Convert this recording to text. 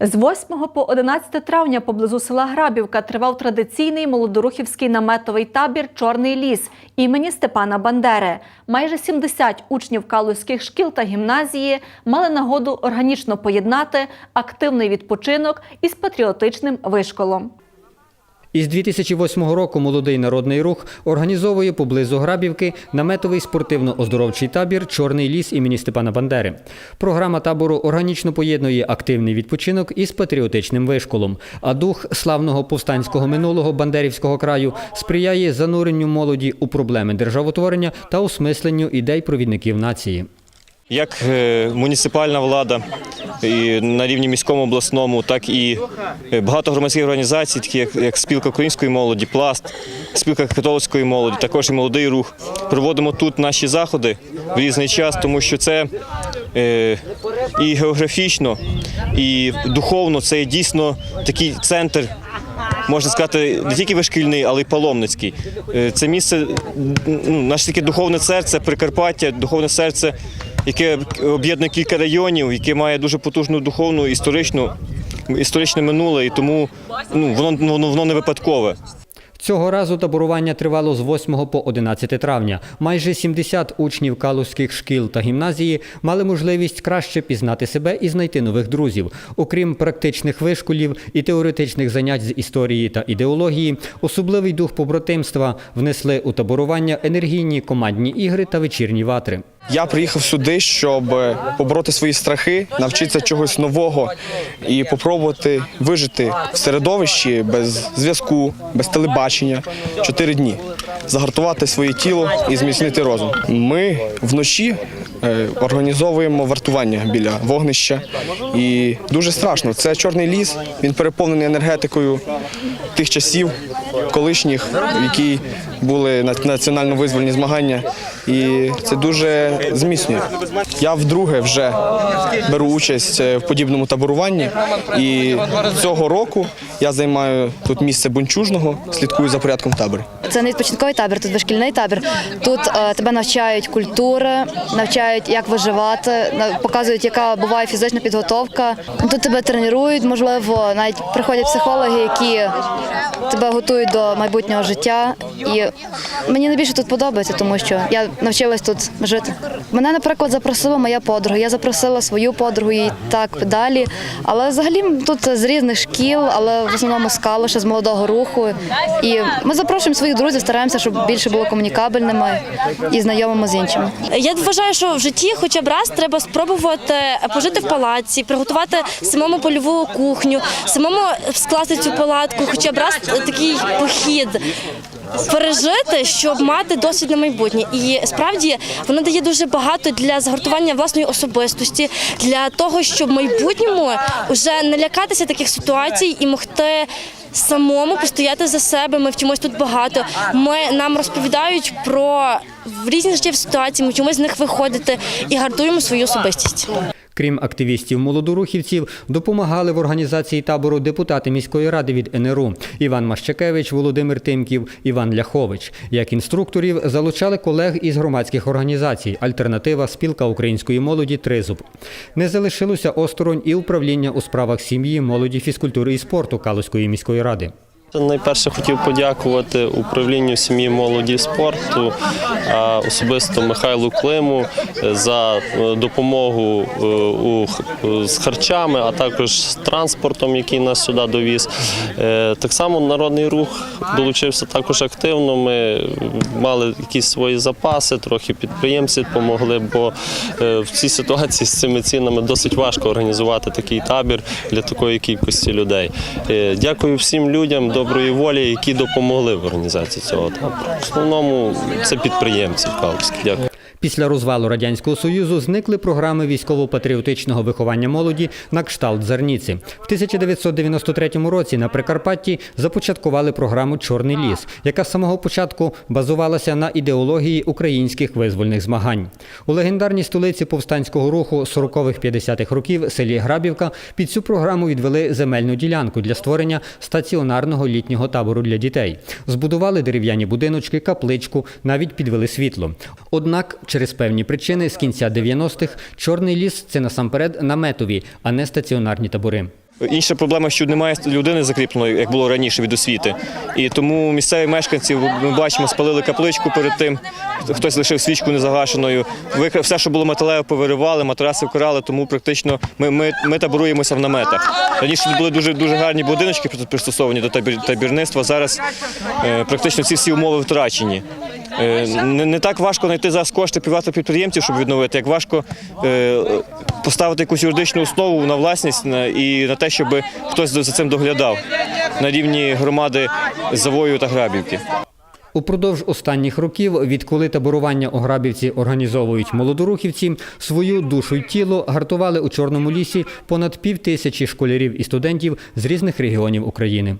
З 8 по 11 травня поблизу села Грабівка тривав традиційний молодорухівський наметовий табір Чорний ліс імені Степана Бандери. Майже 70 учнів калузьких шкіл та гімназії мали нагоду органічно поєднати активний відпочинок із патріотичним вишколом. Із 2008 року молодий народний рух організовує поблизу Грабівки наметовий спортивно-оздоровчий табір Чорний ліс імені Степана Бандери. Програма табору органічно поєднує активний відпочинок із патріотичним вишколом. А дух славного повстанського минулого Бандерівського краю сприяє зануренню молоді у проблеми державотворення та осмисленню ідей провідників нації. Як е, муніципальна влада і на рівні міському обласному, так і е, багато громадських організацій, такі як, як спілка української молоді, пласт, спілка католицької молоді, також і молодий рух. Проводимо тут наші заходи в різний час, тому що це е, і географічно, і духовно це є дійсно такий центр. Можна сказати, не тільки вишкільний, але й паломницький. Е, Це місце, ну, наше таке духовне серце, Прикарпаття, духовне серце, яке об'єднує кілька районів, яке має дуже потужну духовну історичну, історичне минуле, і тому ну, воно, воно, воно не випадкове. Цього разу таборування тривало з 8 по 11 травня. Майже 70 учнів калузьких шкіл та гімназії мали можливість краще пізнати себе і знайти нових друзів. Окрім практичних вишколів і теоретичних занять з історії та ідеології, особливий дух побратимства внесли у таборування енергійні командні ігри та вечірні ватри. Я приїхав сюди, щоб побороти свої страхи, навчитися чогось нового і попробувати вижити в середовищі без зв'язку, без телебачення чотири дні, загартувати своє тіло і зміцнити розум. Ми вночі е, організовуємо вартування біля вогнища, і дуже страшно. Це чорний ліс. Він переповнений енергетикою тих часів, колишніх, які були на- національно-визвольні змагання, і це дуже зміцнює. Я вдруге вже беру участь е, в подібному таборуванні, і цього року я займаю тут місце бунчужного, слідкую за порядком в таборі. Це не відпочинковий табір, тут дошкільний табір. Тут е, тебе навчають культури, навчають, як виживати, показують, яка буває фізична підготовка. Тут тебе тренують, можливо, навіть приходять психологи, які тебе готують до майбутнього життя. І мені найбільше тут подобається, тому що я навчилась тут жити. Мене, наприклад, запросила моя подруга. Я запросила свою подругу і так далі. Але взагалі тут з різних шкіл, але в основному з Калуша, з молодого руху. І ми запрошуємо своїх друзів, стараємося, щоб більше було комунікабельними і знайомими з іншими. Я вважаю, що житті хоча б раз треба спробувати пожити в палаці, приготувати самому польову кухню, самому скласти цю палатку, хоча б раз такий похід. Пережити, щоб мати досвід на майбутнє, і справді воно дає дуже багато для згортування власної особистості, для того, щоб в майбутньому вже не лякатися таких ситуацій і могти самому постояти за себе. Ми вчимось тут багато. Ми нам розповідають про різні життєві ситуації. Ми вчимось з них виходити і гартуємо свою особистість. Крім активістів молодорухівців, допомагали в організації табору депутати міської ради від НРУ Іван Мащакевич, Володимир Тимків, Іван Ляхович. Як інструкторів залучали колег із громадських організацій Альтернатива, спілка української молоді Тризуб. Не залишилося осторонь і управління у справах сім'ї, молоді, фізкультури і спорту Калузької міської ради. Найперше хотів подякувати управлінню сім'ї молоді і спорту, а особисто Михайлу Климу за е, допомогу е, е, з харчами, а також з транспортом, який нас сюди довіз. Е, Так само народний рух долучився також активно. Ми мали якісь свої запаси, трохи підприємці допомогли, бо е, в цій ситуації з цими цінами досить важко організувати такий табір для такої кількості людей. Е, Дякую всім людям доброї волі, які допомогли в організації цього табору. В основному це підприємці Калкські. Дякую. Після розвалу Радянського Союзу зникли програми військово-патріотичного виховання молоді на кшталт Зарніці. В 1993 році на Прикарпатті започаткували програму Чорний ліс, яка з самого початку базувалася на ідеології українських визвольних змагань. У легендарній столиці повстанського руху 40-х-50-х років селі Грабівка під цю програму відвели земельну ділянку для створення стаціонарного літнього табору для дітей. Збудували дерев'яні будиночки, капличку, навіть підвели світло. Однак через певні причини з кінця 90-х Чорний ліс це насамперед наметові, а не стаціонарні табори. Інша проблема, що немає людини закріпленої, як було раніше від освіти. І тому місцеві мешканці, ми бачимо, спалили капличку перед тим. Хтось лишив свічку незагашеною. Все, що було металеве, повиривали, матраси вкрали, тому практично ми, ми, ми таборуємося в наметах. Раніше тут були дуже дуже гарні будиночки пристосовані до табір, табірництва. Зараз е, практично ці всі умови втрачені. Е, Не, не так важко знайти зараз кошти приватних підприємців, щоб відновити, як важко е, поставити якусь юридичну основу на власність і на те, щоб хтось за цим доглядав на рівні громади Завою та Грабівки. Упродовж останніх років, відколи таборування у Грабівці організовують молодорухівці, свою душу й тіло гартували у Чорному лісі понад пів тисячі школярів і студентів з різних регіонів України.